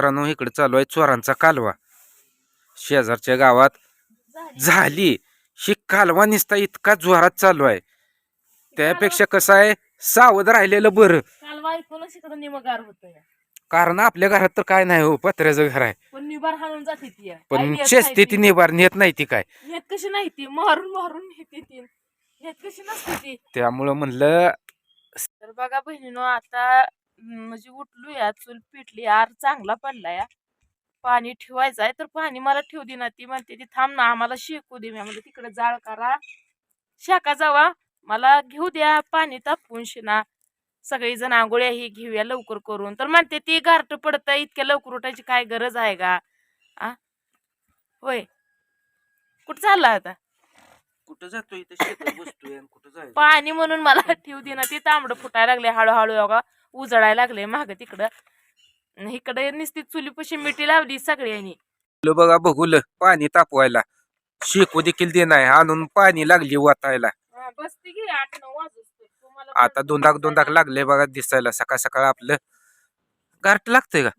मित्रांनो इकडे चालू आहे चोरांचा कालवा. शेजारच्या गावात झाली. ही कालवा निसता इतका जोरात चालू आहे. त्यापेक्षा कसं आहे सावध राहिलेलं बरं. कालवा ऐकूनच इकडं निमगार होत कारण आपल्या घरात तर काय नाही हो पत्र्याचं घर आहे. पण हाणून जाते ती. पण चेसते ती. निभार नेत नाही ती काय. नेत कशी नाही ती मारून मारून नेते ती. नेत कशी नसते ती. त्यामुळं म्हणलं तर बघा बहिणीनो आता म्हणजे उठलो या चूल पिटली आर चांगला पडला या पाणी ठेवायचं आहे तर पाणी मला ठेवू दे ना ती म्हणते ती थांब ना आम्हाला शेकू दे. मी म्हणजे तिकडे जाळ करा. शाका जावा. मला घेऊ द्या पाणी तापवून शिना. सगळी जण आंघोळ्या ही घेऊया लवकर करून. तर म्हणते ती गारट पडतं इतक्या लवकर उठायची काय गरज आहे का? आ. होय. कुठं चालला आता? कुठं जातोय? बसतोय कुठं जायचं? पाणी म्हणून मला ठेवू दे ना ते तांबडं फुटायला लागले हळूहळू अगं. उजळायला लागले माग तिकडं. इकडे नुसती चुलीपाशी मिठी लावली सगळ्यांनी. बघा बघूल पाणी तापवायला. शेकू देखील दे नाही आणून पाणी लागली वाटायला. बसते की आठ नऊ तुम्हाला आता दोनदाक दोनदाक लागले बघा दिसायला. सकाळ सकाळ आपलं. गारट लागतंय का?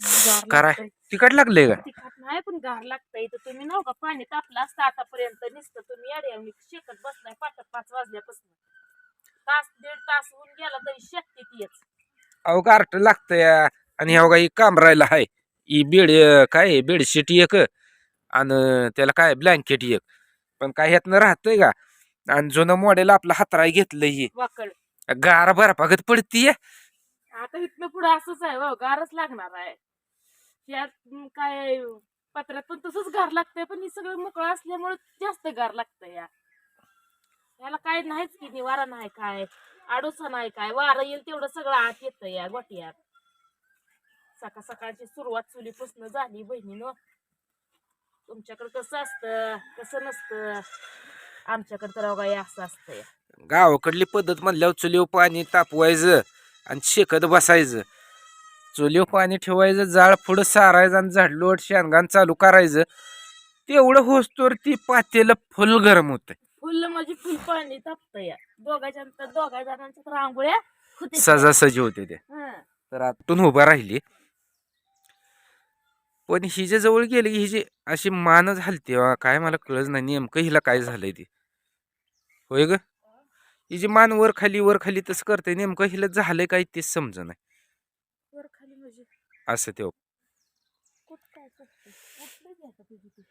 कराय लागतंय. तिकट लागले का? नाही पण गार लागतंय. तर तुम्ही नव का? पाणी तापलं असतं आतापर्यंत. नुसतं तुम्ही मी शेकत बसलाय. पाच पाच वाजल्यापासून. तास दीड तास होऊन गेला तरी शेकते तीच. अहो गारट लागतंय आणि ह्या काही काम राहिलं आहे ही बेड काय बेडशीट एक आणि त्याला काय ब्लँकेट एक. पण काय ह्यातनं राहतंय का? आणि जुनं मॉडेल आपलं हातराय घेतलं ही. वाकड. गार बर्फागत पडतीये. आता इथनं पुढे असंच आहे हो गारच लागणार आहे. यात काय पत्र्यात पण तसंच गार लागतंय पण हे सगळं मोकळं असल्यामुळे जास्त गार लागतंय या ह्याला काय नाहीच की निवारा नाही काय आडोसा नाही काय वारं येईल तेवढं सगळं आत येतं या गोट्यात. सकाळ सकाळची सुरुवात चुलीपासून झाली बहिणीनं. तुमच्याकडे कसं असतं कसं नसतं? आमच्याकडे तर अवघा असं असतं गावाकडली पद्धत म्हणल्यावर चुलीवर पाणी तापवायचं आणि शेकत बसायचं. चुलीवर पाणी ठेवायचं जाळ पुढं सारायचं आणि झाडलोट शेणगाण चालू करायचं. तेवढं होस्तोर ती पातेलं फुल गरम होतं फुल म्हणजे फुल पाणी तापतं या दोघांच्या नंतर दोघा जणांच्या तर आंघोळ्या होते सजासजी होते ते. हं. तर आतून उभा राहिली. पण हिच्या जवळ गेली की हिची अशी मानच हलते वा काय मला कळच नाही नेमकं हिला काय झालंय ते? होय ग? हिची मान वर खाली वर खाली तसं करते नेमकं हिला झालंय काय तेच समज नाही. वर खाली म्हणजे? असं ते कुठ काय करते उठलं की आता तुझी ती.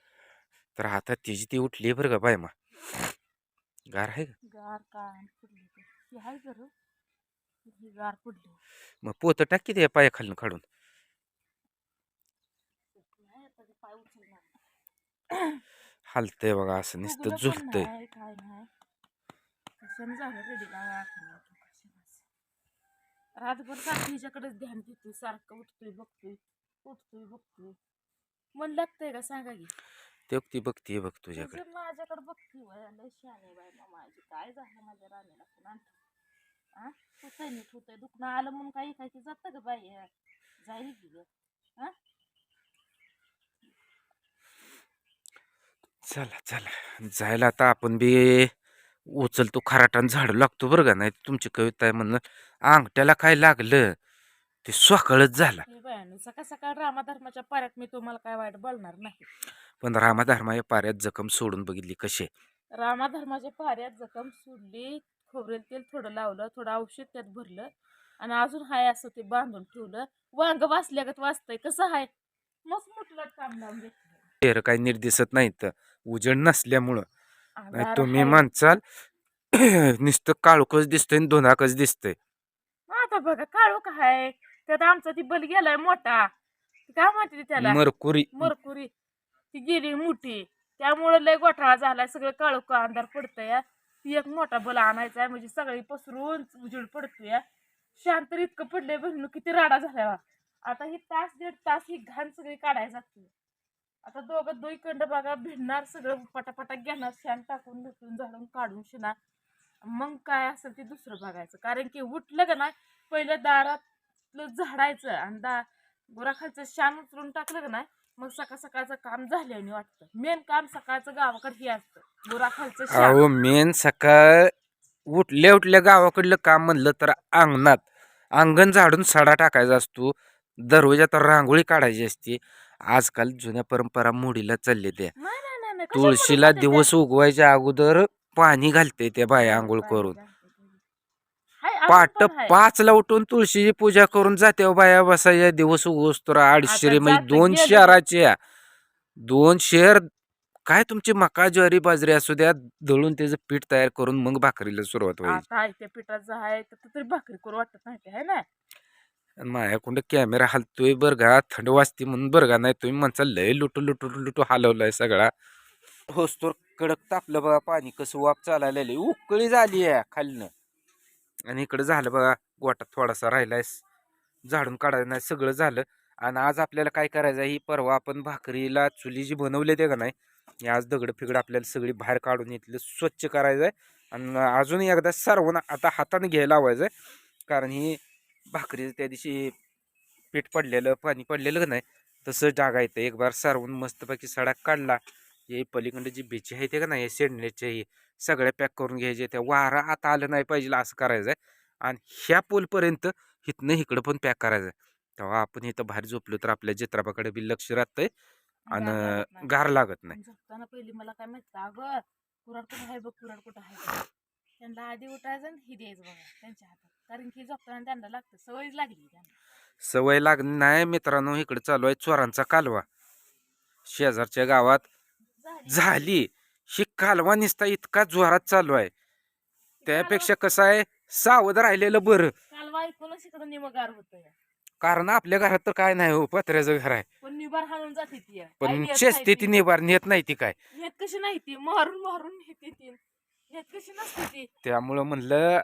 तर आता तिची ती उठली बरं का बाय मा. गार आहे का? गार काय पडली ते ती आहे बरं. ही गार पडली मग पोतं टाक की त्या पायाखालून काढून नाही आता ते पाय उचलणार हालतंय बघा असं नुसतं उघडं पण झुलतंय नाही, काय नाही. झालं रेडी काय रातभर सारखं हिच्याकडेच ध्यान देतोय सारखं उठतोय बघतोय उठतोय बघतोय. मन लागतंय का? सांगा की. ते ती बघतीये बघ तुझ्याकडे. तुझं माझ्याकडे बघती लय बाय माझी. काय झालं माझ्या राणीला पण आणतो होतंय नीट होतंय दुखणं आलं म्हणून काही काही ते जातं ग बाई? जाईल की ग. हा चला चला. जायला आता आपण बी उचलतो खराटान झाडू लागतो बरं का? नाही तुमची कविता आहे म्हणणं अंगठ्याला काय लागलं? ते स्वाकळच झाला. हे सकाळ सकाळ रामाधर्माच्या पाऱ्यात मी तुम्हाला काय वाईट बोलणार नाही. पण रामाधर्मा या पाऱ्यात जखम सोडून बघितली कशी? रामाधर्माच्या पाऱ्यात जखम सोडली खोबरेल तेल थोडं लावलं थोडं औषध त्यात भरलं आणि अजून हाय असं ते बांधून ठेवलं. वांग वाचल्यागत वाचतंय कसं हाय? मस्त मुठलं काम लावून घेतलं. चेहरा काही नीट दिसत नाही तर उजेड नसल्यामुळं. नाही तुम्ही हाय. म्हणचाल नुसतं काळोखच दिसतंय आणि धुनाकच दिसतंय. आता बघा काळू काय त्यात आमचा ती बल गेलाय मोठा. ती काय म्हणते ती त्याला? मरकुरी. मरकुरी. ती गेली मोठी. त्यामुळं लय घोटाळा झालाय सगळं काळू का अंधार पडतंय. ती एक मोठा बल आणायचा आहे म्हणजे सगळी पसरून उजेड पडतोय. शांत तर इतकं पडलंय बहिण किती राडा झालाय. बा. आता ही तास दीड तास ही घाण सगळी काढायला जाते आता दोघं दोन कंड बघा भिडणार सगळं पटापटा घेणार शान टाकून लुटून झाडून काढून शिणार. मग काय असेल ते दुसरं बघायचं. कारण की उठलं का नाही पहिलं दारातलं झाडायचं आणि दा गुराखालचं शान उचलून टाकलं का नाही मग सकाळ सकाळचं काम झाल्याने वाटतं. मेन काम सकाळचं गावाकडे हे असतं. गुराखालचं शान अहो मेन सकाळ उठल्या उठल्या गावाकडलं काम म्हणलं तर अंगणात. अंगण झाडून सडा टाकायचा असतो. दररोज तर रांगोळी काढायची असते. आजकाल जुन्या परंपरा मोडीला चालले त्या. नाही नाही नाही नाही. कशाला तुळशीला दिवस उगवायच्या अगोदर पाणी घालते त्या बाया? आंघोळ करून. पाट. पाचला उठून तुळशीची पूजा करून जाते हो बाया बसायच्या दिवस उगवस तर अडीचशे म्हणजे दोन. शहराच्या दोन शहर काय तुमची मका ज्वारी बाजरी असू द्या दळून त्याचं पीठ तयार करून मग भाकरीला सुरुवात आहे त्या पिठाचं आहे तर तरी भाकरी करू वाटत नाही ते, है ना? आणि माझ्याकडं कॅमेरा हलतोय बरं का थंड वाजते म्हणून बरं का नाही तुम्ही म्हणता लय लुटू लुटू लुटू हलवलाय सगळा. होस तर कडक तापलं बघा पाणी कसं वाप चालायला उकळी झाली आहे खालनं. आणि इकडं झालं बघा गोटा थोडासा राहिलाय झाडून काढायचं नाही सगळं झालं. आणि आज आपल्याला काय करायचं आहे ही परवा आपण भाकरीला चुली जी बनवली ते का नाही आज दगड फिगड आपल्याला सगळी बाहेर काढून इथलं स्वच्छ करायचं आहे आणि अजून एकदा सर्व आता हाताने घ्यायला लावायचं आहे कारण ही भाकरी त्या दिवशी पीठ पडलेलं पाणी पडलेलं का नाही तसं डागा येतं एक बार सारवून मस्तपैकी सडा काढला. हे पलीकडे जी बेची आहे ते का नाही शेंडण्याचे हे सगळ्या पॅक करून घ्यायचे त्या वारा आता आलं नाही पाहिजे असं करायचं आहे आणि ह्या पोलपर्यंत इथनं इकडं पण पॅक करायचं आहे तेव्हा आपण इथं बाहेर झोपलो तर आपल्या चित्रापाकडे बी लक्ष राहतंय आणि. गार लागत नाही. झोपताना पहिली मला काय माहीत अगं कुराड कुठं आहे बघ कुराड कुठं आहे त्यांना आधी उठायचं आणि ही द्यायचं बघा त्यांच्या हातात. कारण की झोपताना त्यांना लागतं सवयच लागली सवय लागली नाही मित्रांनो इकडे चालू आहे चोरांचा कालवा. शेजारच्या गावात झाली. ही कालवा निसता इतका जोरात चालू आहे. त्यापेक्षा कसं आहे सावध राहिलेलं बरं. काल ऐकूनच इकडं निमगार होत कारण आपल्या घरात तर काय नाही हो पत्र्याचं घर आहे. पण हाणून जाते ती. पण चेस्ते ती. निभार नेत नाही ती काय. नेत कशी नाही ती मारून मारून नेते ती. नेत कशी नसते ती. त्यामुळं म्हणलं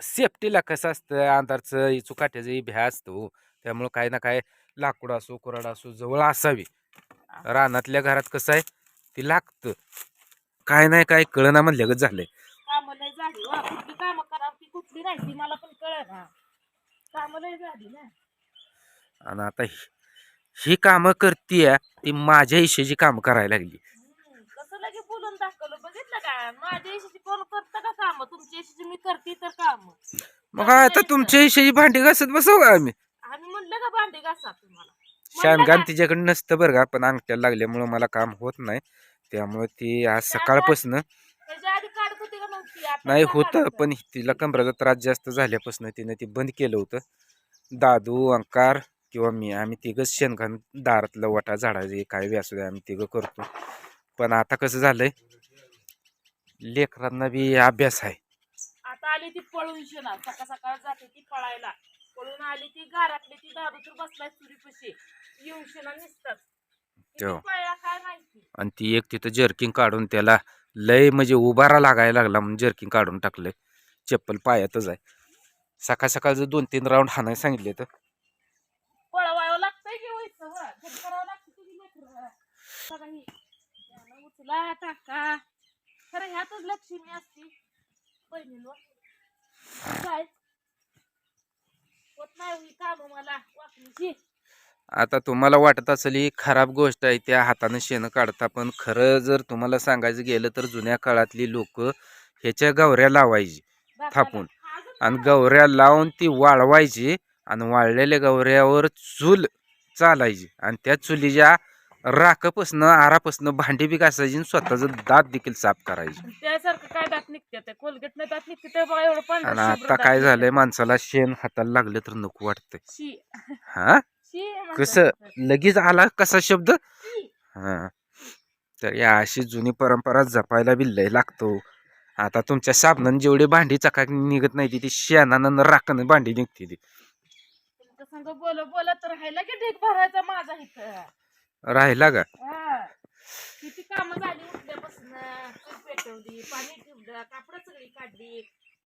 सेफ्टीला कसं असतं अंधारचं चुकाट्याचं भ्या असतो त्यामुळं काय ना काय लाकूड असो कुराड असो जवळ असावी. रानातल्या घरात कसं आहे ती लागतं. काय नाही काय कळना म्हणल्यागत झालंय. काम लय झाली वा कुठली कामं करा ती कुठली नाही ती मला पण कळ ना काम लय झाली ना. आणि आता ही- ही कामं करतीय ती माझ्या हिशेची कामं करायला लागली. हम्म, कसं लगे बोलून दाखवलं. बघितलं का? माझ्या इशीची कोण करतं का काम? तुमच्या इशीची मी करते तर काम. मग आता तुमच्या हिशेची भांडी घासत बसव का आम्ही? आम्ही म्हणलं का भांडी घासा तुम्हाला? शानगान का? तिच्याकडे नसतं बरं का पण अंगठ्याला लागल्यामुळं मला काम होत नाही. त्यामुळे ती आज सकाळपासून नाही होतं? पण तिला कमराचा त्रास जास्त झाल्यापासून तिने ती बंद केलं होतं. दादू अंकार किंवा मी आम्ही तिघंच शेणखण दारातलं वटा झाडाचे काय बी असू दे आम्ही तिघं करतो. पण आता कसं झालंय लेकरांना बी अभ्यास आहे. आता आली ती पळून शेणार सकाळ सकाळ जाते ती पळायला. पळून आली ती घरातली ती दारू तर बसलाय चुरीपाशी येऊन शेणार निसतात. काय माहिती आणि ती एक तिथं जर्किंग काढून त्याला लय म्हणजे उभारा लागायला लागला म्हणून जर्किंग काढून टाकलंय. चप्पल पायातच आहे. सकाळ सकाळचं दोन तीन राऊंड हाणाय सांगितले तर. ही. होत नाही काम मला वाकणीची. आता तुम्हाला वाटत असेल ही खराब गोष्ट आहे त्या हातानं शेणं काढता पण खरं जर तुम्हाला सांगायचं गेलं तर जुन्या काळातली लोक ह्याच्या गवऱ्या लावायची थापून. आणि गवऱ्या लावून ती वाळवायची आणि वाळलेल्या गवऱ्यावर चूल चालायची आणि त्या चुलीच्या राखपासनं आरापासनं भांडी बी घासायची आणि स्वतःचं दात देखील साफ करायची. आणि आता काय झालंय माणसाला शेण हाताला लागलं तर नको वाटतंय. हा? कसं. लगेच आला कसा शब्द. हा. तर या अशी जुनी परंपरा जपायला बी लय लागतो. आता तुमच्या साबणानं जेवढी भांडी चकाक निघत नाही ती शेणानं राखणं भांडी निघते ती. बोल तर राहिला की ढीक भरायचा माझा इथं? राहिला का. किती कामं झाली उठल्यापासून पेटवली पाणी ठेवलं कापड सगळी काढली.